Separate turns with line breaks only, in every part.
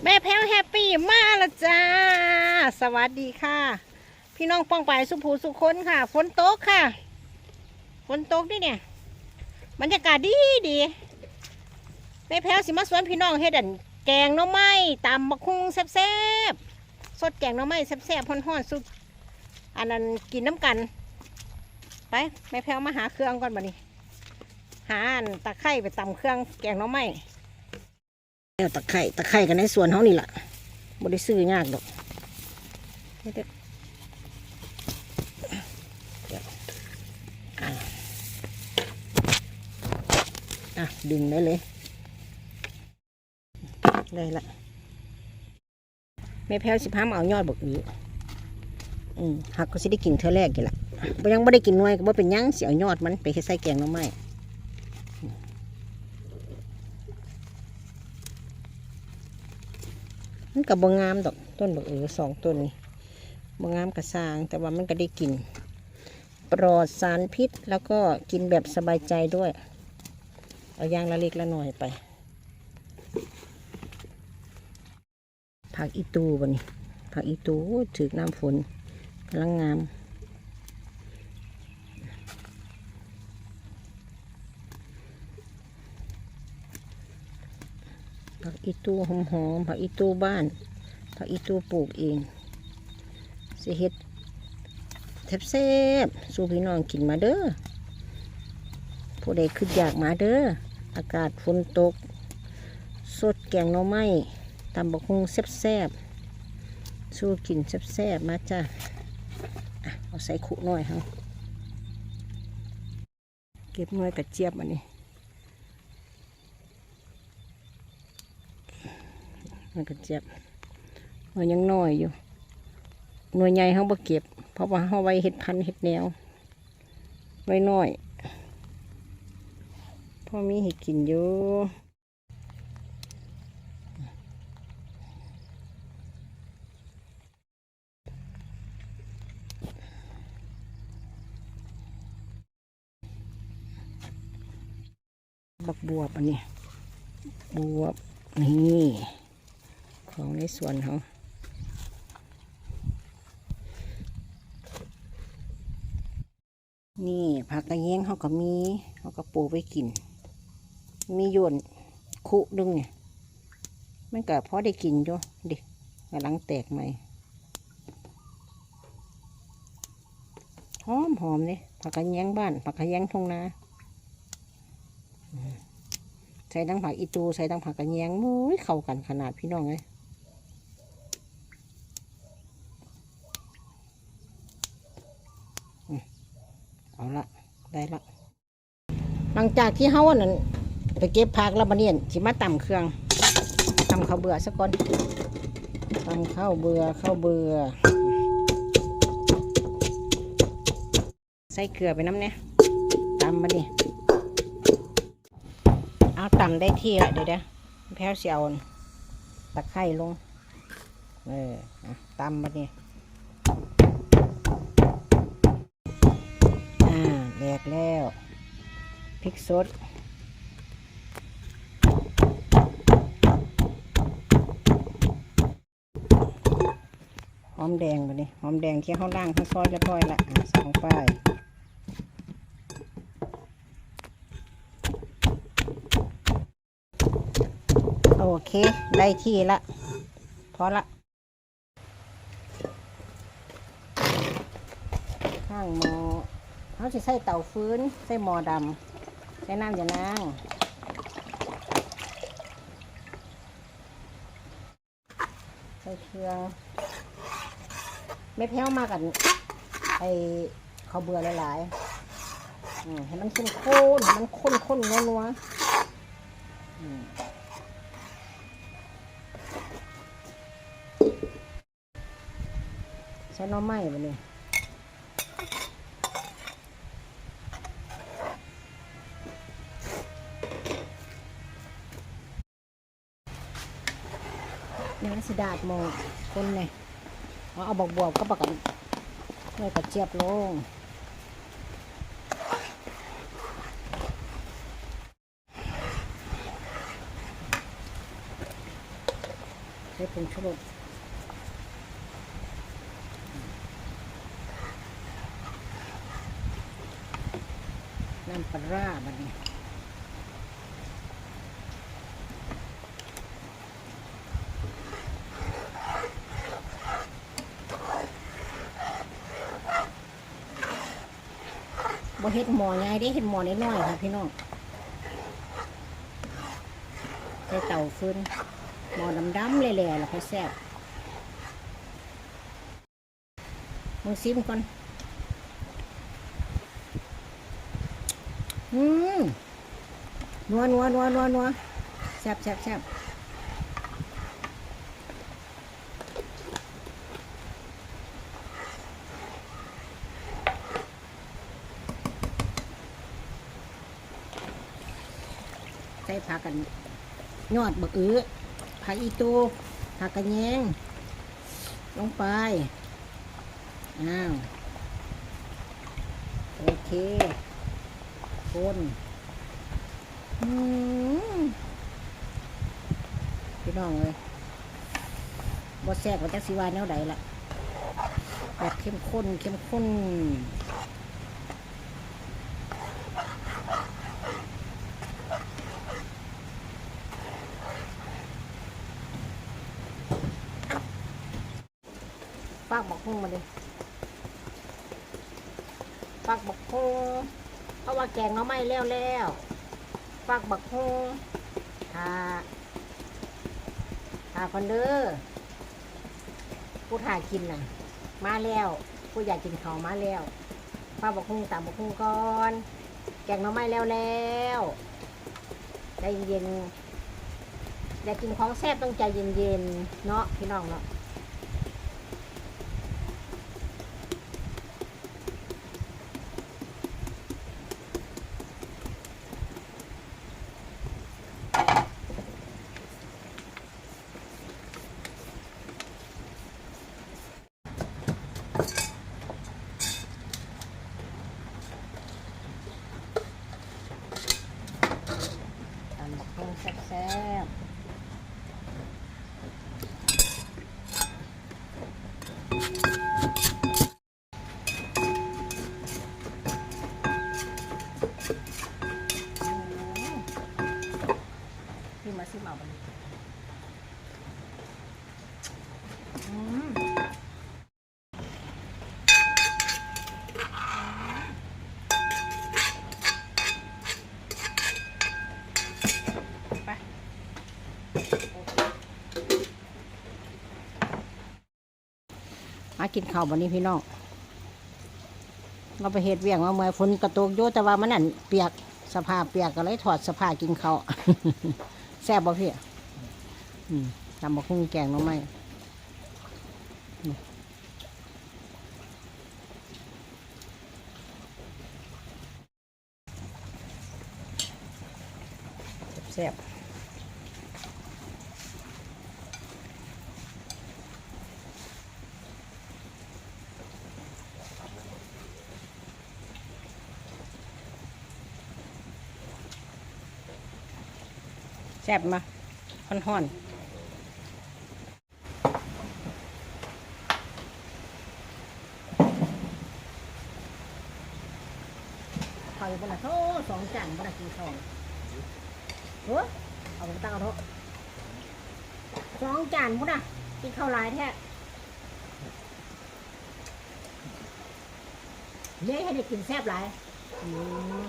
แม่แพ้วแฮปปี้มาและจ้า สวัสดีค่ะ พี่น้องป้องไปสุภูสุคนค่ะ ฝนตกค่ะฝนตกนี่เนี่ยบรรยากาศดีดีแม่แพ้วสิมาสวนพี่น้องเฮ็ดอันแกงน้อไม้ตำบักคุงแซ่บๆสดแกงน้อไม้แซ่บๆฮ้อนๆสุดอันนั้นกินน้ำกัน ไปแม่แพ้วมาหาเครื่องก่อนบัดนี้หาตะไคร้ไปตำเครื่องแกงน้อไม้ แล้วตะไคร่ตะไคร่กันในสวนเขานี่แหละบ่ได้ซื้อยากดอกเดี๋ยวเดี๋ยวอะอะดึงได้เลย ได้ละแม่แพ้วสิพามเอายอดบกอืออืมหักก็สิได้กินเท่าแรกกี่ละยังไม่ได้กินน่วยก็บ่เป็นยังสิเอายอดมันไปใส่แกงน่อไม้ มันกับบงามดอกต้นบักเอือสองต้นนี่บงามกระซาง แต่ว่ามันก็ได้กิน ปลอดสารพิษแล้วก็กินแบบสบายใจด้วย เอาย่างละเล็กละหน่อยไป ผักอีตูบนี่ผักอีตูถือน้ำฝนกำลังงาม อีตูหอมหอมๆผักอีตูบ้านผักอีตูปลูกเองสิเฮ็ดแซ่บสู่พี่น้องกินมาเด้อผู้ใดคืออยากมาเด้ออากาศฝนตก สดแกงหน่อไม้ตำบักฮุงแซ่บๆสู้กินแซ่บๆมาจ้าเอาใส่ขุหน่อยเฮาเก็บหน่วยกระเจี๊ยบอันนี้ มันก็เจ็บมันยังน้อยอยู่ หน่วยใหญ่เขาบ่เก็บ เพราะว่าเขาไว้เห็ดพันเห็ดแนว ไว้น้อยพ่อมีเห็ดกินอยู่บักบวบอันนี้บวบนี่ ของในสวนเขานี่ผักกระเยงเขาก็มีเขาก็ปลูกไว้กิน มีโยนคุดึงเนี่ยมันก็พอได้กินอยู่ดิกำลังแตกใหม่หอมหอมเลยผักกระเยงบ้านผักกระเยงทงนาใส่ทั้งผักอีตูใส่ทั้งผักกระเยงมุ้ยเข้ากันขนาดพี่น้องเลย เอาละ ได้ละหลังจากที่เฮาอันนั้นไปเก็บผักแล้วมาเนี่ยสิมาตำเครื่องตำข้าวเบื่อสักก่อนตำข้าวเบื่อข้าวเบื่อใส่เกลือไปน้ำเนี่ยตำมาดิ เอาตำได้ที่ละเดี๋ยวเดี๋ยวแพ้วเสียวตะไคร่ลง เออตำมาดิ อ่าแหล กแล้วพริกสดหอมแดงไปนี่หอมแดงที่เขาล่างเขาซอยเรียบร้อยละอะใส่ลงไปโอเค ได้ที่ละพอละข้างหม้อ เขาจะใส่เตาฟื้น ใส่หม้อดำใส่น้ำยานางใส่เครื่องไม่แพ้วมากันไอ้ข้าวเบื่อหลายๆอืมให้มันข้นข้นมันข้นข้นนัวๆอืมใช้น้อไม้ไปเนี่ย เนื้อสิดาดหมดคนเนี่ยเอาบอกบวบก็ปกันเลยกระเจี๊ยบลงส่ผงชูรสน้ำปลาร้านี้ เฮ็ดหมอใหญ่ได้เฮ็ดหมอน้อยๆค่ะพี่น้องใส่เต่าฟืนหมอดำๆแหล่ๆแล้วค่อยแซ่บมึงซิมก่อน อืมนัวนัวนัวนัวนัวแซ่บแซ่บแซ่บ ใส่ผักกันยอดบักอื้อผักอีตูผักกระแยงลงไปอ้าวโอเคคนพี่น้องเลยบดแทรกว่าจักสิวานแนวใดละแบบเข้มข้นเข้มข้นากบอกพุ่งมาเลยปากบอกพุ่งเพราะว่าแกงเราไม่แล้วแล้วฟักบักฮงทาทาคอนเดอร์ผู้ถ่ายกินน่ะ มาแล้ว ผู้อยากกินเขาวมาแล้วฟักบักฮงตามบักฮงก่อนแกงเราไม่แล้วแล้วใจเย็นอยากกินของแซ่บต้องใจเย็นๆเนาะพี่น้องเนาะ ตำบักหุ่งแซ่บ ๆพี่มาซิมเอาไปอืมมากินข้าววันนี้พี่น้อง เราไปเห็ดเวียงมาเมื่อฝนกระตกโยแต่ว่ามันนั่นเปียกสภาพเปียกก็เลยถอดสภาพกินข้าว แซ่บบ่พี่อืมตำบักหุ่งแกงน้องไม้แซ่บ ซ่บมาห่อนๆข้าวอยู่บนละโถสองจานบนละกินข้าวเฮ้อเอาไปตั้งเอาโถสองจานพุ่นอะกินข้าวหลายแท้เย้ให้ได้กินแซ่บหลายอืม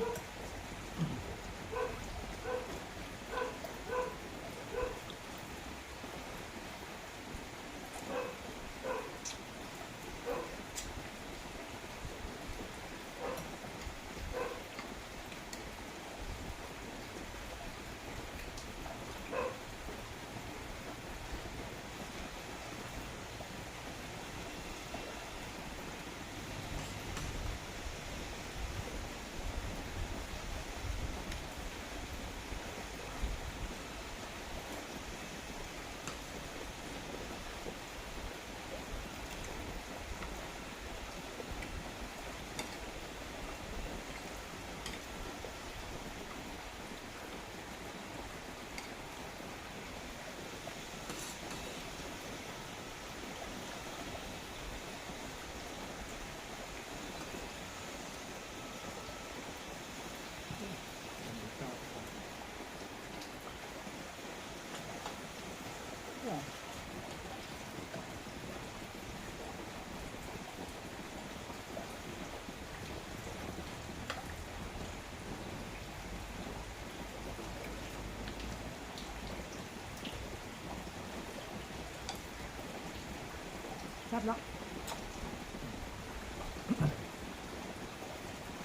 แซ่บเนาะ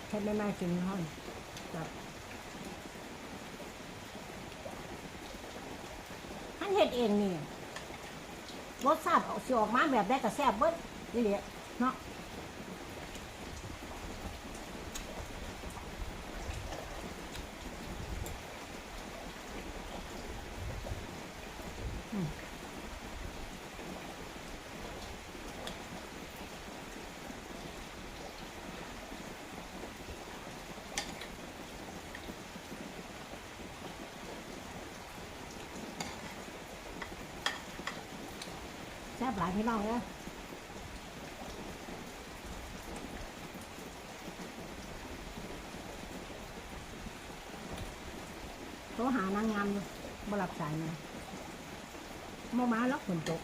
แซ่บไม่ม่กินห้อนจับท่านเฮ็ดเองนี่ รสชาติออกสิออกมาแบบได้ก็แซ่บเบิ้ลนี่แหละเนาะ หลายพี่น้องเลยโทรหานางงามบ่รับสายมาบ่มาล็อกฝนตก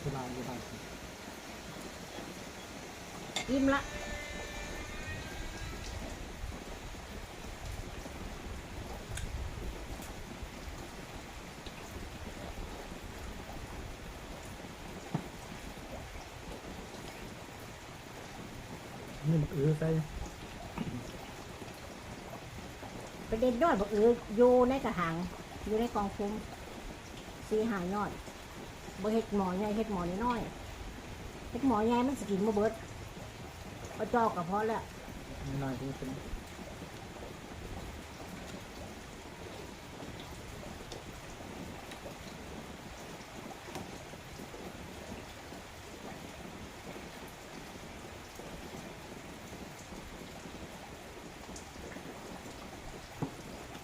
ที่บ้านที่บ้าน
อิ่มละ
นี่มันเออใส่
ไปเด็ดยอดบอกเอออยู่ในกระถางอยู่ในกองฟุ้มสีหายยอดบ่เฮ็ดหมอใหญ่เฮ็ดหมอน้อยๆเฮ็ดหมอใหญ่มันสกินบ่เบิด เอาจอกกับพอแล้ว
ไม่น่าจะเป็น
เ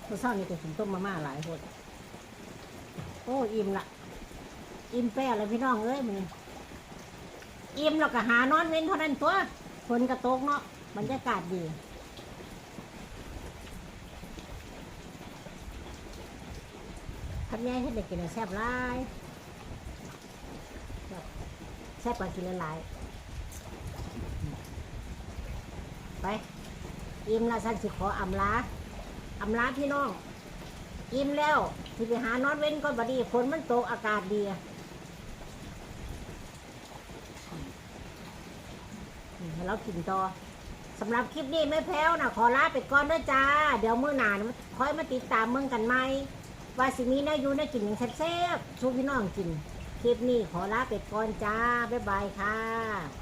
มื่อเช้านี่ก็กินต้มมาม่าหลายคนโอ้อิ่มละอิ่มแป้เลยพี่น้องเอ้ยมันอิ่มแล้วก็หานอนเว้นเท่านั้นตัว นกระตกเนาะบรรยากาศดีทำยังให้เด็กกินให้แซ่บหลายแซ่บแซ่บกว่ากินหลายไปอิ่มละสันสิขออำลาอำลาพี่น้องอิ่มแล้วที่ไปหานอนเว้นก็บดีฝนมันตกอากาศดีอะนี่ ให้เรากินต่อสำหรับคลิปนี้ไม่แพ้วนะขอลาไปก่อนด้วยจ้า เดี๋ยวมื้อหนานคอยมาติดตามเมืองกันไหมว่าสิมีน่าอยู่ได้กินอย่างแซ่บๆชูพี่น้องกิน คลิปนี้ขอลาไปก่อนจ้า บ๊ายบายค่ะ